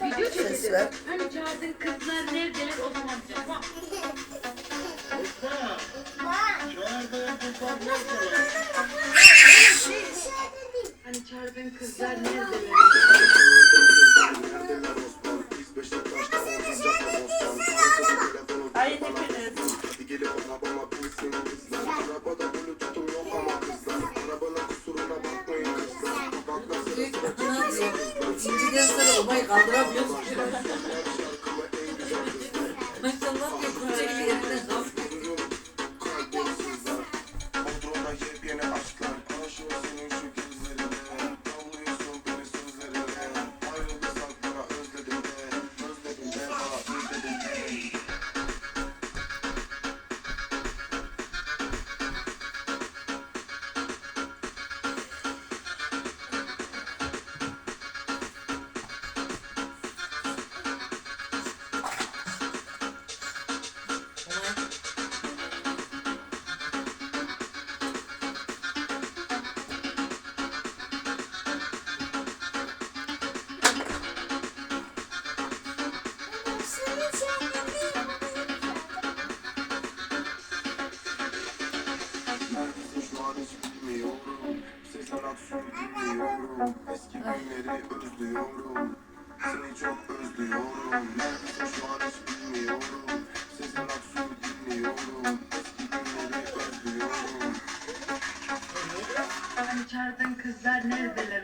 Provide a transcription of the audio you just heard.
Video Ses ver. Hani çağırdığın kızlar neredeler o zaman. Bak. Hani çağırdığın kızlar neredeler? Ay hepiniz. İkinciden sonra babayı kaldıramıyoruz. Maşallah diyor koca gibi yerinden kalkıyor. Eski günleri özlüyorum Seni çok özlüyorum Neredesin şu an hiç bilmiyorum Sezen Aksu'yu dinliyorum Eski günleri özlüyorum çağırdığın kızlar neredeler